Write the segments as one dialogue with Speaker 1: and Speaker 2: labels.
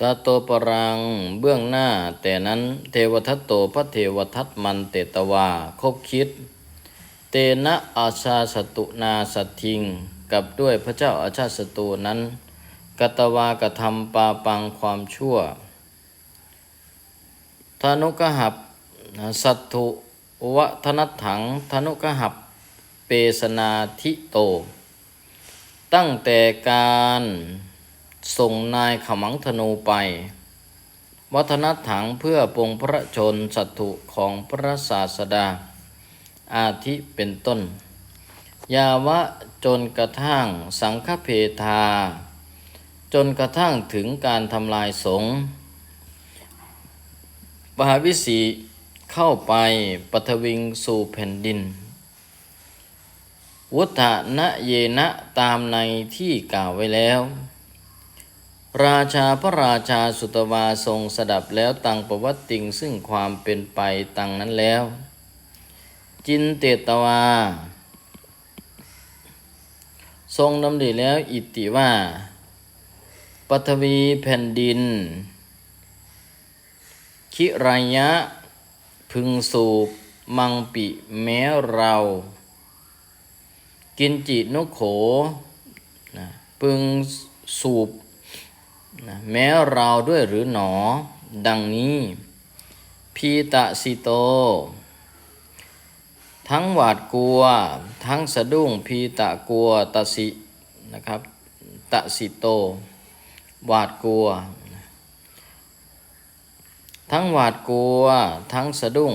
Speaker 1: ตาโตปรังเบื้องหน้า แต่นั้นเทวทัตโตพระเทวทัตมันเตตวาคบคิด เตนะอาชาสตุนาสัตทิง กับด้วยพระเจ้าอาชาสตุนั้นกตวากระทำปาปังความชั่วธนุกหับสัตถุวะธนัถังธนุกหับเปสนาทิโต ตั้งแต่การ ส่งนายขมังธนูไป วัฒนถังเพื่อปรงพระชนสัตถุของพระศาสดา อาทิเป็นต้น ยาวะจนกระทั่งสังฆเพทา จนกระทั่งถึงการทำลายสงฆ์ปหาวิสีเข้าไปปัทวิงสู่แผ่นดิน วุฒะนะเยนะตามในที่กล่าวไว้แล้ว ราชาพระราชาสุตวาทรงสดับแล้วตังประวัติติงซึ่งความเป็นไปตังนั้นแล้ว จินเตตวา ทรงดำริแล้วอิติว่าปฐวีแผ่นดิน คิรายะ พึงสูบ มังปิแม้เรา กินจินุโขนะพึงสูบ นะแม้เราด้วยหรือหนอ ดังนี้พีตะสิโต ทั้งหวาดกลัว ทั้งสะดุ้งพีตะกลัวตะสินะครับตะสิโต หวาดกลัว ทั้งหวาดกลัว ทั้งสะดุ้ง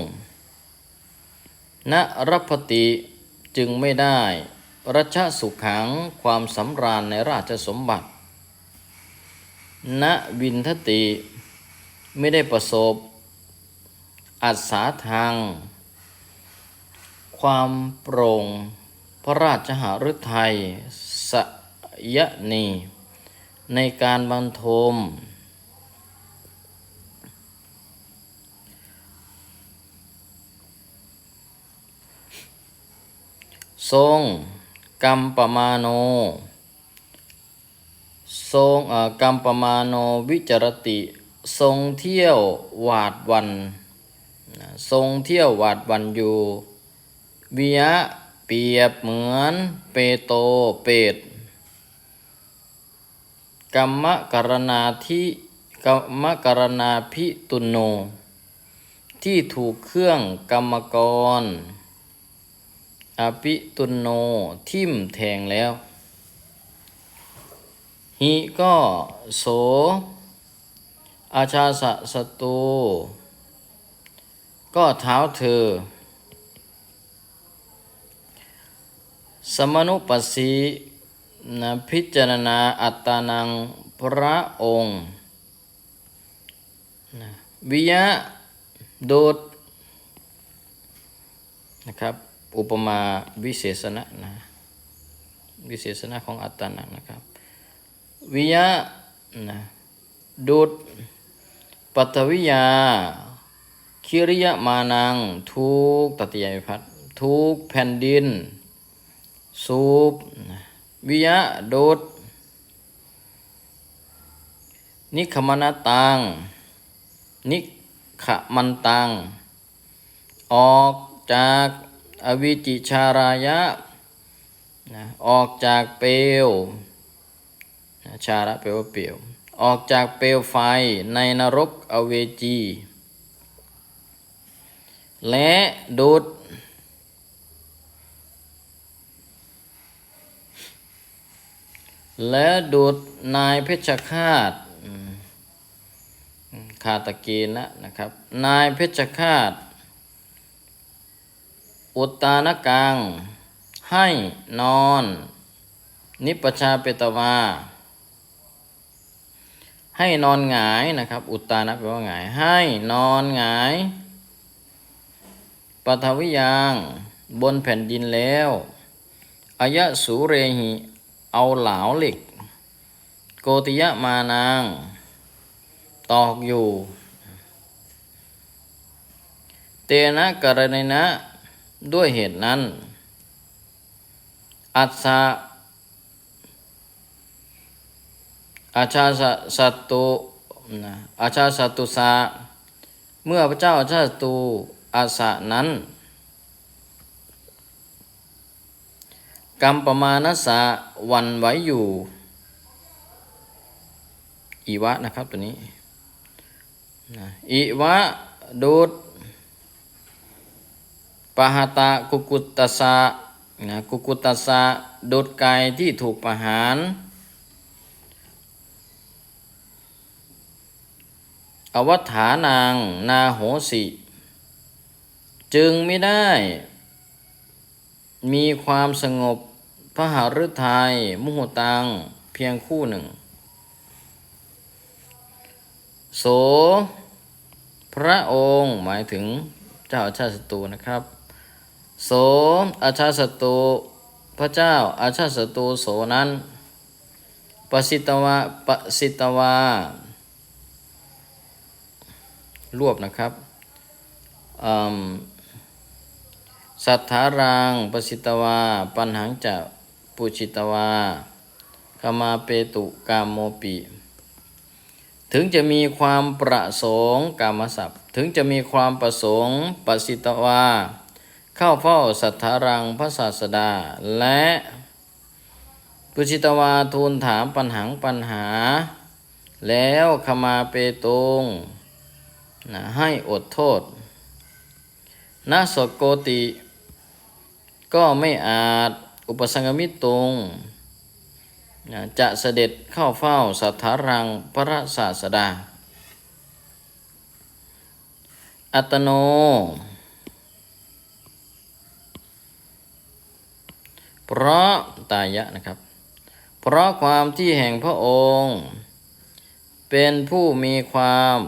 Speaker 1: ณรัพติจึงไม่ได้รัชสุขังความสำราญในราชสมบัติ ณวินทติไม่ได้ประสบ อัศาทาง ความโปร่ง พระราชหฤทัยสยนี ในการบรรทม ทรงกัมปมาโน ทรงเอ่อกัมปมาโนวิจรติ ทรงเที่ยวหวาดวัน ทรงเที่ยวหวาดวันอยู่วิยะเปียบเหมือนเปโตเปตกรรมกรณาที่กรรมกรณาพิตุโน ที่ถูกเครื่องกรรมกร อภิตุนโนทิ่มแทงแล้ว หิก็โส อาชาสะสตู ก็เท้าเธอ สมนุปัสสีนะพิจารณาอัตานังพระองค์นะวิยะโดดนะครับ อุปมาวิเศษณะนะ วิเศษณะของอัตานังนะครับ วิยะนะดุดปัตวิยา คิริยมานัง ทุกตติยายพัฒทุกแผ่นดิน สูบนะวิยะดุดนิขมนตัง นิขมันตัง ออกจากอวิจิชารายะนะออกจากเปลว ชาระแปลว่าเปลว ออกจากเปลวไฟในนรกอเวจี และดุดและดุดนายเพชฌฆาตคาตะเกีนะนะครับ นายเพชฌฆาต อุตตานกัง ให้นอน นิปชาเปตวา ให้นอนหงายนะครับ อุตตานะแปลว่าหงาย ให้นอนหงายปทวิยังบนแผ่นดินแล้วอายะสูเรหิเอาเหลาเหล็ก โกติยะมานาง ตอกอยู่ เตนะกรณนะด้วยเหตุนั้น อัศา อาชาสัตุนะอาชาสัตุสาเมื่อพระเจ้าอาชาสตุอาสะนั้นกรรมประมาณสะวันไหวอยู่ อีวะนะครับตัวนี้นะอีวะดูดปหาตะกุกุตตสะนะกุกุตตสะดูดกายที่ถูกประหาร อวัฏฐานางนาโหสิ จึงไม่ได้ มีความสงบพระหฤทัยมุหตัง เพียงคู่หนึ่ง โส พระองค์หมายถึงเจ้าอาชาติศัตรูนะครับ โสอาชาติศัตรูพระเจ้าอาชาติศัตรูโสนั้นปสิตวะปสิตวา รวบนะครับสัทธารังปสิตวา ปัญหังจะปุชิตวาขมาเปตุกามโมปิ ถึงจะมีความประสงค์กามศัพท์ ถึงจะมีความประสงค์ปสิตวา เข้าเฝ้าสัทธารังพระศาสดา และปุชิตวาทูลถามปัญหังปัญหา แล้วขมาเปตุง นะให้อดโทษนาสโกติ ก็ไม่อาจอุปสังมิตุงนะจะเสด็จเข้าเฝ้าสัทธารังพระศาสดา อัตโน เพราะตายะนะครับ เพราะความที่แห่งพระองค์ เป็นผู้มีความ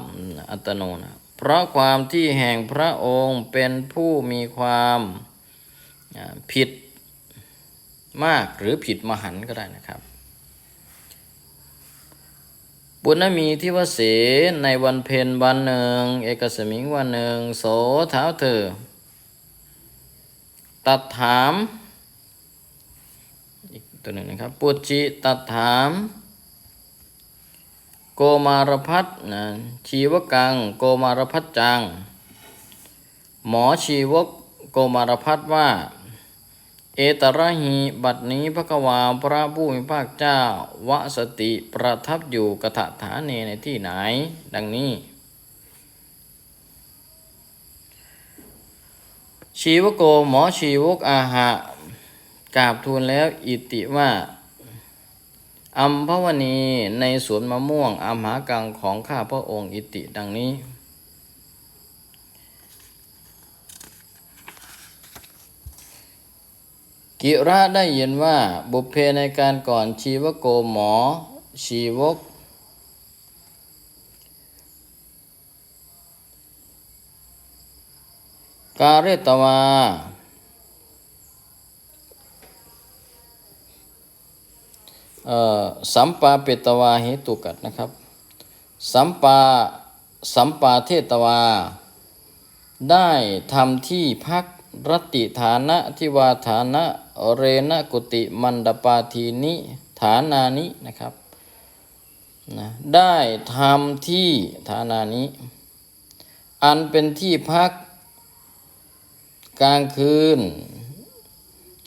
Speaker 1: อัตโนนะเพราะความที่แห่งพระองค์เป็นผู้มีความผิดมากหรือผิดมหันต์ก็ได้นะครับ บุญมีที่วเสในวันเพ็ญวันหนึ่ง เอกสมิงวันหนึ่ง โสเท้าเธอ ตัดถาม อีกตัวหนึ่งนะครับ ปุจจิตัดถาม โกมารพัฒนะชีวกัง โกมารพัฒจัง หมอชีวกโกมารพัฒว่า เอตระหีบัดนี้พระกวาพระผู้มีภาคเจ้าวสติประทับอยู่กถาฐานเนในที่ไหน ดังนี้ ชีวโกหมอชีวกอาหะกราบทูลแล้วอิติว่า อัมพวนีในสวนมะม่วงอัมหากังของข้าพระองค์อิติดังนี้ กิระได้ยินว่าบุพเพในการก่อนชีวโกหมอ ชีวก กาเรตวา เอ่อ สัมปาเปตวาเหตุกัดนะครับ สัมปาสัมปาเทตวา ได้ทำที่พักรติฐานะทิวาฐานะเรณกุติมันดปาทีนิฐานานินะครับนะได้ทำที่ฐานานิอันเป็นที่พักกลางคืน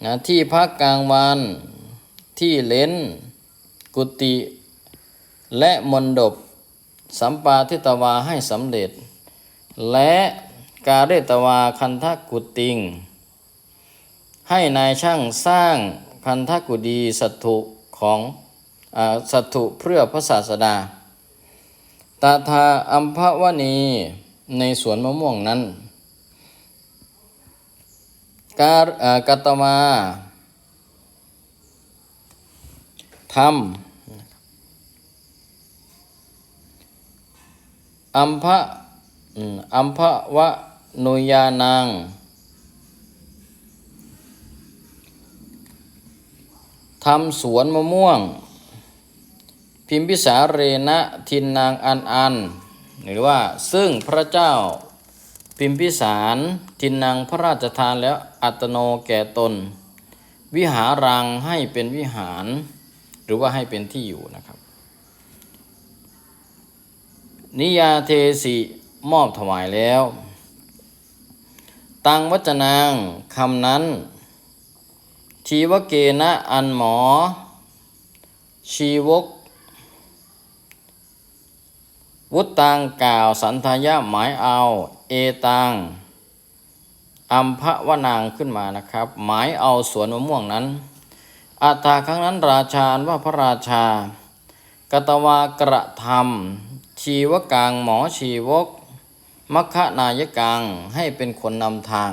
Speaker 1: นะที่พักกลางวันที่เล้น กุติและมนดบ สัมปาทิตวาให้สำเร็จ และกาเรตวาคันทกุติง ให้นายช่างสร้างคันทกุดีสัตถุของอสัตถุเพื่อพระศาสดาตาทาอัมพวนีในสวนมะม่วงนั้น กาากตมาทำ อัมพะอัมพะวะนุยานังทำสวนมะม่วง พิมพิสาเรณะทินนางอันอัน หรือว่าซึ่งพระเจ้าพิมพิสารทินนางพระราชทานแล้วอัตโนแก่ตน วิหารังให้เป็นวิหาร หรือว่าให้เป็นที่อยู่นะครับ นิยาเทสิมอบถวายแล้ว ตังวัจนางคำนั้น ชีวเกณะอันหมอ ชีวก วุตตังกล่าวสันทายะหมายเอา เอตังอัมพะวนางขึ้นมานะครับ หมายเอาสวนมะม่วงนั้น อัตาครั้งนั้นราชาว่าพระราชากตวากระทำ ชีวกังหมอชีวกมัคคนายกังให้เป็นคนนำทาง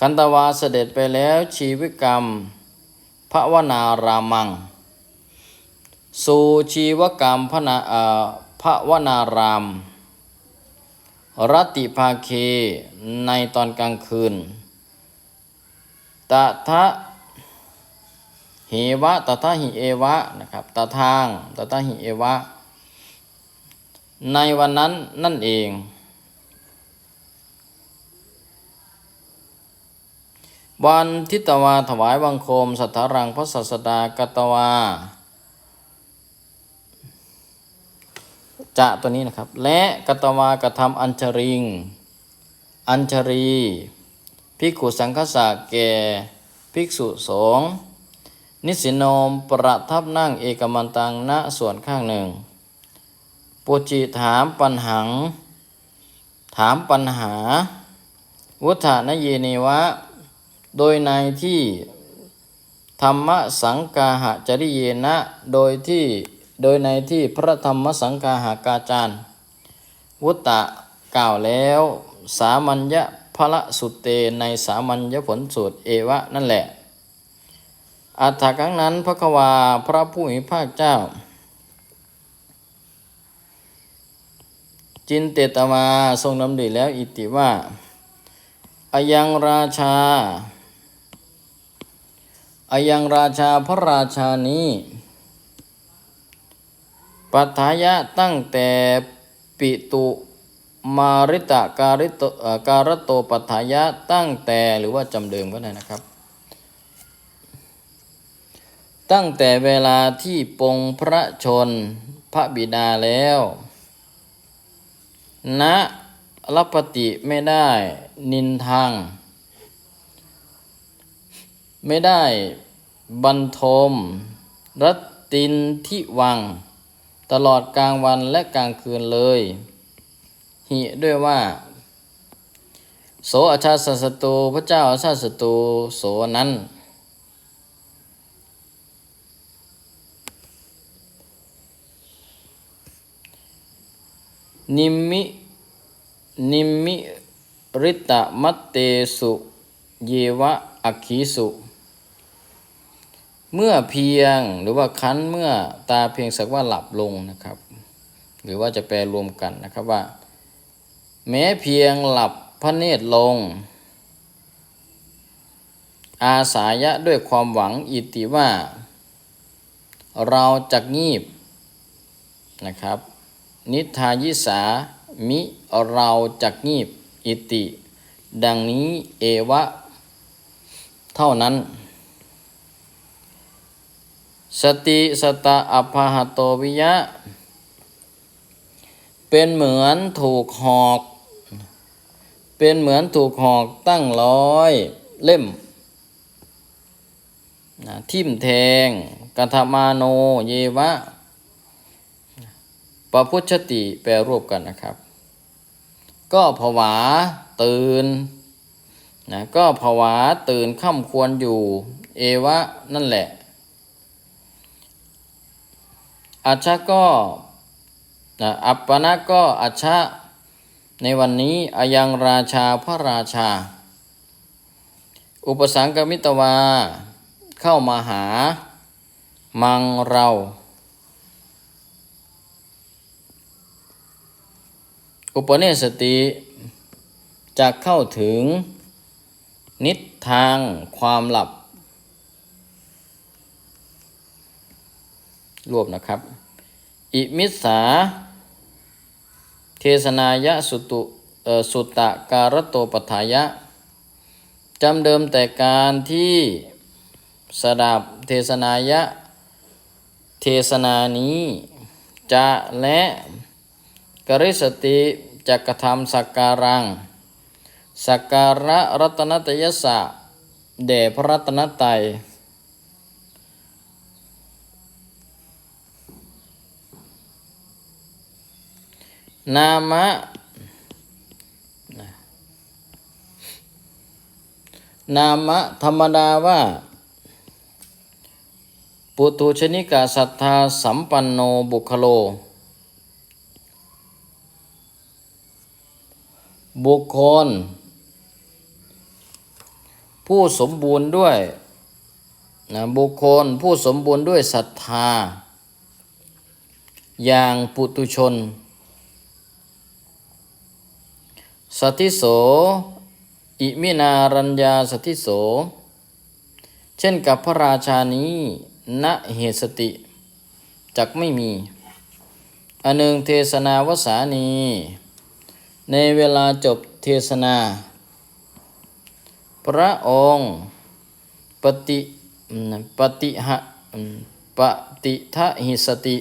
Speaker 1: กันตวาเสด็จไปแล้วชีวิกรรมพระวนารามัง สู่ชีวกรรมพระนาพระวนาราม รัติภาเคในตอนกลางคืนตทะหิวะตถาหิเอวะนะครับตทางตถาหิเอวะ ในวันนั้นนั่นเอง วันทิตวาถวายบังคม สัทธารังพระศาสดากตวาจะตัวนี้นะครับ และกตวากระทำอัญชริง อัญชรีภิกขุสังฆสะแก่ภิกษุสงฆ์นิสิโนมประทับนั่งเอกมันตังณส่วนข้างหนึ่ง ปุจิถามปัญหัง ถามปัญหา วุฒานเยเนวะ โดยในที่ธรรมสังกาหะจริเยนะโดยที่โดยในที่พระธรรมสังกาหากาจารย์ วุตตะกล่าวแล้ว สามัญญะพระสุตเตในสามัญญผลสูตรเอวะนั่นแหละอัฏฐครั้งนั้นพระควาพระผู้มีภาคเจ้า จินเตตมาทรงดำริแล้วอิติว่าอายังราชาอายังราชาพระราชานี้ปัฏฐายะตั้งแต่ปิตุมาริตะการิโตเออการโตปัฏฐายะตั้งแต่หรือว่าจำเดิมก็ได้นะครับ ตั้งแต่เวลาที่ปงพระชนพระบิดาแล้ว ณรับปฏิไม่ได้ นินทาง ไม่ได้บรรทม รัตตินทิวัง ตลอดกลางวันและกลางคืนเลย หิด้วยว่า โสอาชาติสตูพระเจ้าอาชาติสตูโสนั้น นิมมินิมมิริตะมัตเตสุเยวะอักขีสุ เมื่อเพียงหรือว่าคันเมื่อตาเพียงสักว่าหลับลงนะครับ หรือว่าจะแปลรวมกันนะครับว่า แม้เพียงหลับพระเนตรลง อาสายะด้วยความหวังอิติว่า เราจะงีบนะครับ นิทายิสา มิเราจักงีบอิติ ดังนี้เอวะ เท่านั้น สติสตะอภาหโตวิยะ เป็นเหมือนถูกหอก เป็นเหมือนถูกหอกตั้งร้อยเล่มทิ่มแทงกัทมาโนเยวะ ประพุชติแปลรวบกันนะครับ ก็ผวาตื่นนะก็ผวาตื่นค่ำควรอยู่ เอวะนั่นแหละอาชะก็นะอัปปนะก็อาชะในวันนี้อายังราชาพระราชา อุปสังกมิตวา เข้ามาหา มังเรา อุปเนสติจะเข้าถึงนิททางความหลับ รวบนะครับ อิมิสา เทศนายะสุตุสุตตะการโตปัฏฐายะ จำเดิมแต่การที่สดับเทศนายะ เทศนานี้จะและ กริสติจักกระทำสักการัง สักการะรัตนตยสะแด่พระรัตนตรัยนามะนามะธรรมดาว่า ปุตุชนิกาศรัทธาสัมปันโนบุคโล บุคคล ผู้สมบูรณ์ด้วยนะบุคคลผู้สมบูรณ์ด้วยศรัทธา อย่างปุตุชนสัทธิโส อิมินารัญญาสัทธิโส เช่นกับพระราชานี้ณเหตุสติจักไม่มี อนหนึ่งเทศนาวสานี ในเวลาจบเทศนา พระองค์ปฏิปฏิหะปฏิทะหิสติ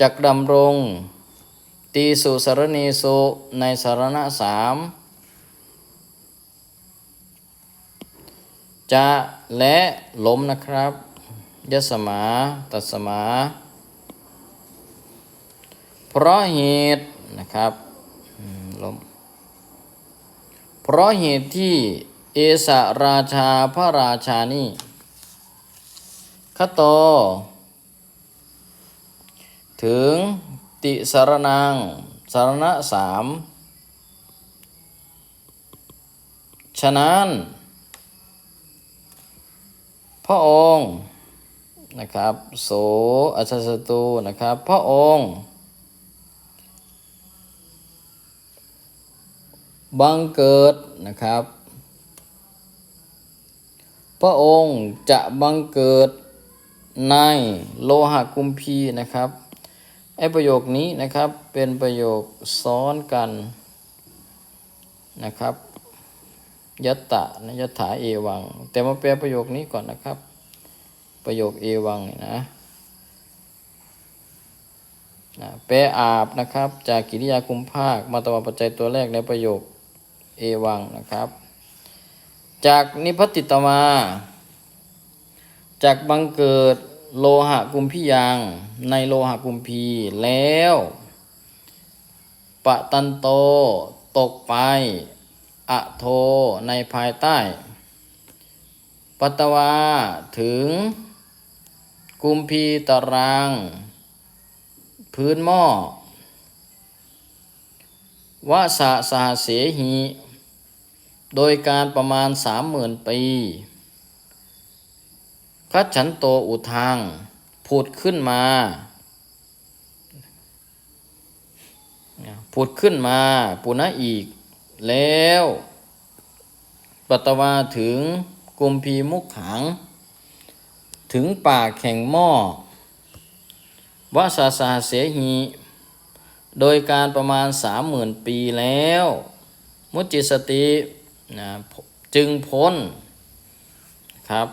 Speaker 1: จักดำรง ตีสุสารณีโสในสารณะสามจะและล้มนะครับยสมาตัสมา เพราะเหตุนะครับอืมลม เพราะเหตุที่เอสราชาพระราชานี่ขโต ถึงติสารนังสารณะสามฉะนั้น พระองค์นะครับ โสอัชสตูนะครับ พระองค์ บังเกิดนะครับ พระองค์จะบังเกิดในโลหะกุมพีนะครับไอประโยคนี้นะครับเป็นประโยคซ้อนกันนะครับยัตตะนะยัตถาเอวัง แต่มาแปลประโยคนี้ก่อนนะครับ ประโยคเอวังนี่นะนะแปลอาบนะครับ จากกิริยาคุมภาค มาตวปัจจัยตัวแรกในประโยค เอวังนะครับ จากนิพพติตมา จากบังเกิดโลหะกุมพิยังในโลหะกุมพีแล้วปะตันโตตกไปอะโทในภายใต้ ปัตวาถึง กุมพีตาราง พื้นหม้อวาสะสหเสหี โดยการประมาณสามหมื่นปีคัจฉันโตอุทาง ผุดขึ้นมา ผุดขึ้นมาปุณะอีก แล้วปัตตวาถึงกุมพีมุขขัง ถึงปากแข่งหม้อวาสาสาเสหี โดยการประมาณสามหมื่นปีแล้ว มุจิสติ นะจึงพ้นครับ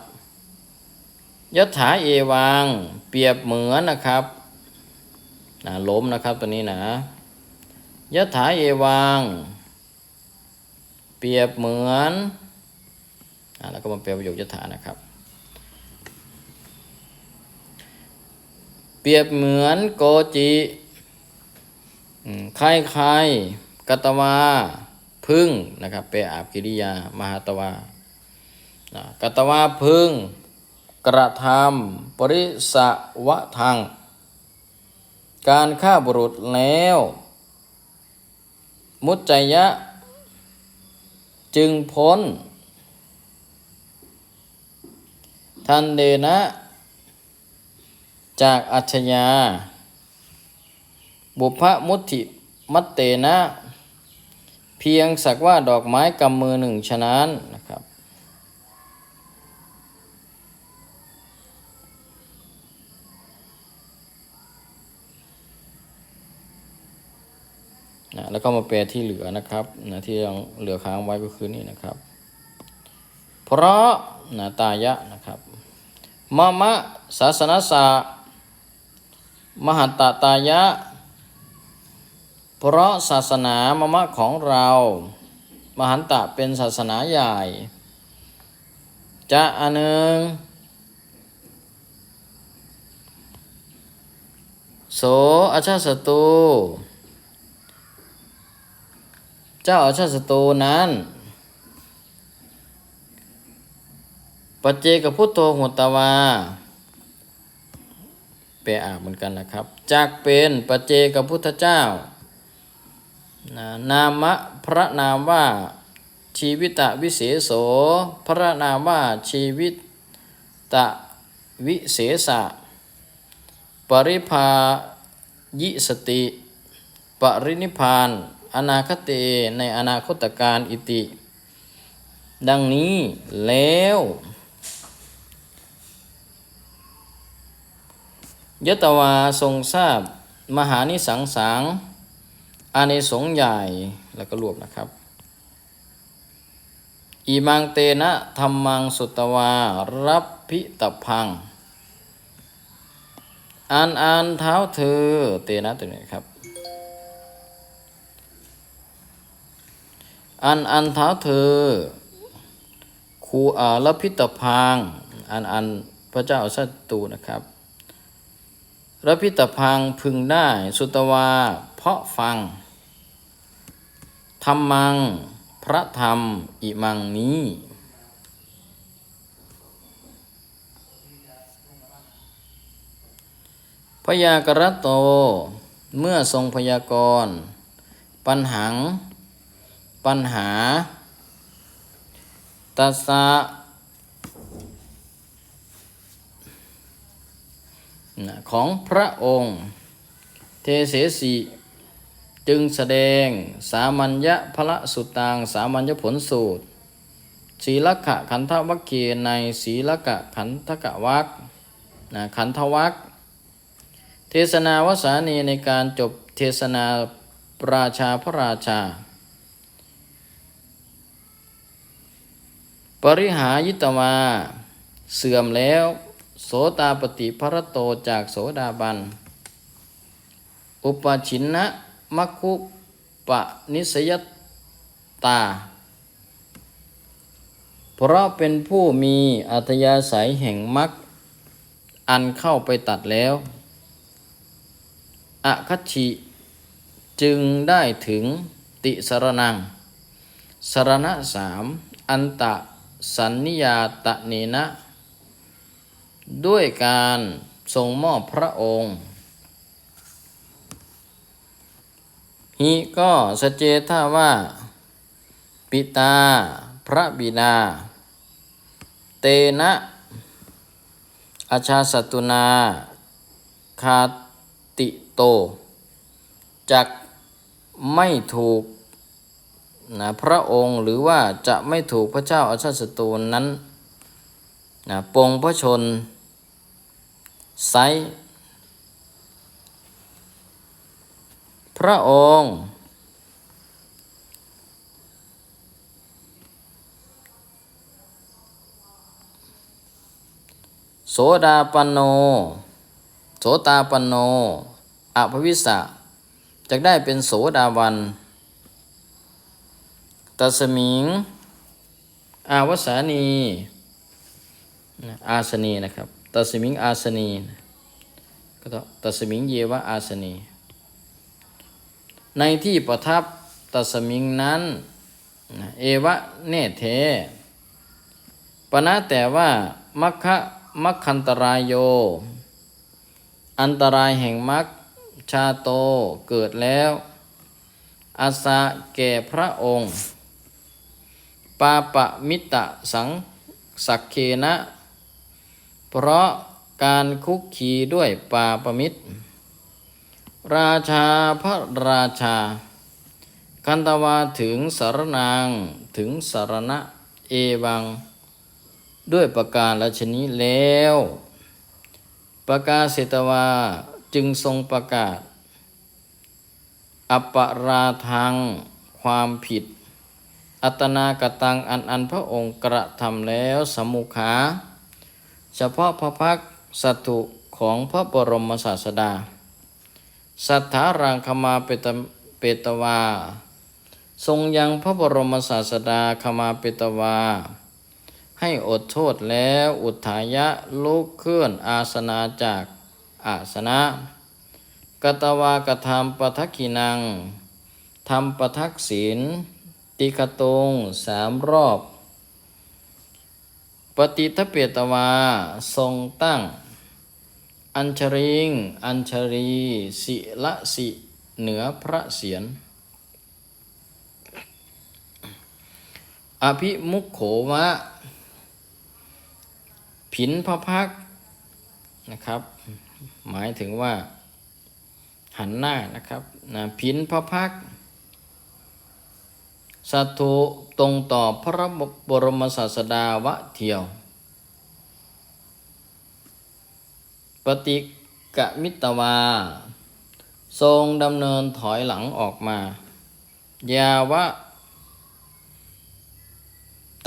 Speaker 1: ยถาเอวังเปรียบเหมือนนะครับนะล้มนะครับตัวนี้นะยถาเอวังเปรียบเหมือนอะแล้วก็มาเปรียบประโยคยถานะครับ เปรียบเหมือนโกจิใครใครๆกัตวา พึ่งนะครับเปอาบกิริยามหาตวานะกัตวาพึ่งกระทำปริสวะทางการฆ่าบุรุษแล้ว มุจจยะ จึงพ้น ทันเดนะ จากอัจฉยาบุพมุติมัตเตนะ พียงสักว่าดอกไม้กำมือหนึ่งฉะนั้นนะครับ นะแล้วก็มาแปลที่เหลือนะครับนะที่ยังเหลือค้างไว้ก็คือนี่นะครับ เพราะนะตายะนะครับมะมะศาสนาสะมหัตตตายะ เพราะศาสนามมะของเรา มหันตะเป็นศาสนาใหญ่ จะอันหนึ่งโสอาชาติศัตรูเจ้าอาชาติศัตรูนั้นปัจเจกพุทโธหุตวาแปอาเหมือนกันนะครับจากเป็นปัจเจกพุทธเจ้า นามะพระนามว่าชีวิตะวิเศษโส พระนามว่าชีวิตะวิเศษะปริภายิสติ ปรินิพาน อนาคตเตในอนาคตการอิติ ดังนี้แล้วยตวาทรงทราบมหานิสังสัง อานิสงส์ใหญ่แล้วก็รวบนะครับอีมังเตนะธรรมังสุตวา รับพิตพังอ่านอ่านเท้าเธอ เตนะตัวนี้ครับอ่านอ่านเท้าเธอครูอาลพิตพังอ่านอ่านพระเจ้าสัตตูนะครับรับพิตพังพึงได้สุตวา เพราะฟัง ธรรมัง พระธรรม อิมังนี้พยากรโต เมื่อทรงพยากรณ์ปัญหัง ปัญหาตัสสะนะของพระองค์ เทเสสี จึงแสดงสามัญญพละสุตังสามัญญผลสูตร ศีลกะขันธวัคเคียในศีลกะขันธกะวักนะขันธวักเทศนาวสานีในการจบเทศนาปราชาพระราชา ปริหายิตวาเสื่อมแล้ว โสตาปฏิพระโตจากโสดาบัน อุปชินนะ มัคคุปะนิสยตา เพราะเป็นผู้มีอัธยาศัยแห่งมรรคอันเข้าไปตัดแล้วอคัชิจึงได้ถึงติสรนัง สรณะสามอันตะสันนิยาตะเนนะ ด้วยการทรงมอบพระองค์ ฮิก็สเจท่าว่า ปิตา พระบิดา เตนะอาชาสตุนา คาติโต จักไม่ถูกนะพระองค์หรือว่าจะไม่ถูกพระเจ้าอาชาสตูนนั้นนะปงพระชนไซ พระองค์โสดาปันโน โสตาปันโนอภวิสะจะได้เป็นโสดาวัน ตัสมิง อาวสานี อาสนีนะครับ ตัสมิงอาสนี ก็ต้องตัสมิงเยวะอาสนี ในที่ประทับตัสมิงนั้น เอวะเนเทปณะแต่ว่ามัคคะมัคคันตรายโย อันตรายแห่งมัคชาโตเกิดแล้วอาสาแก่พระองค์ ปาปะมิตะสังสักเคนะ เพราะการคุกคีด้วยปาปมิตร ราชาพระราชา คันตวาถึงสารนางถึงสารณะเอวัง ด้วยประการละชนี้แล้ว ประกาศเสตวาจึงทรงประกาศ อปราทังความผิด อัตนากตังอันอันพระองค์กระทำแล้วสมุขา เฉพาะพระพักสัตุของพระบรมศาสดา สัทธารังคมาเปตเปตวา ทรงยังพระบรมศาสดาขมาเปตวา ให้อดโทษแล้วอุทายะลุกเคลื่อนอาสนาจากอาสนะ กตวากระทำปทักขินังทำปทักศีลติกตงสามรอบ ปฏิทเปตวาทรงตั้ง อัญชริง อัญชรีศิละสิ เหนือพระเศียรอภิมุขโขวะ ผินพระพักนะครับ หมายถึงว่า หันหน้านะครับนะผินพระพักสัตถุตรงต่อพระบรมศาสดาวะเทียว ปฏิกะมิตวา ทรงดำเนินถอยหลังออกมา ยาวะ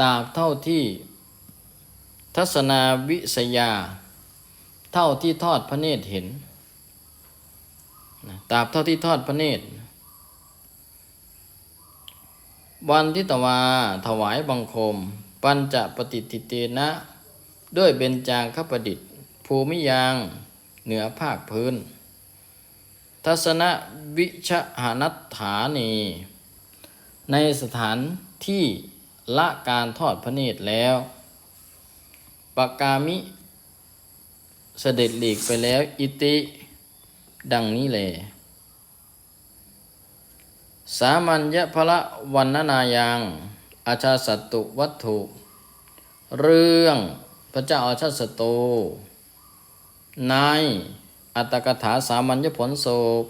Speaker 1: ตราบเท่าที่ ทัศนาวิสยา เท่าที่ทอดพระเนตรเห็นตราบเท่าที่ทอดพระเนตร วันทิตวาถวายบังคม ปัญจะปฏิทิเตนะ ด้วยเบญจางคประดิษฐ ภูมิยาง เหนือภาคพื้น ทัศนวิชหานัตถานี ในสถานที่ละการทอดพระเนตรแล้วปากามิ เสด็จหลีกไปแล้วอิติ ดังนี้แลสามัญญพละวันนายังอาชาสัตตุวัตถุ เรื่องพระเจ้าอาชาสตู ในอัตกถาสามัญญผลโศก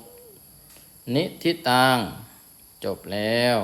Speaker 1: นิทิตัง จบแล้ว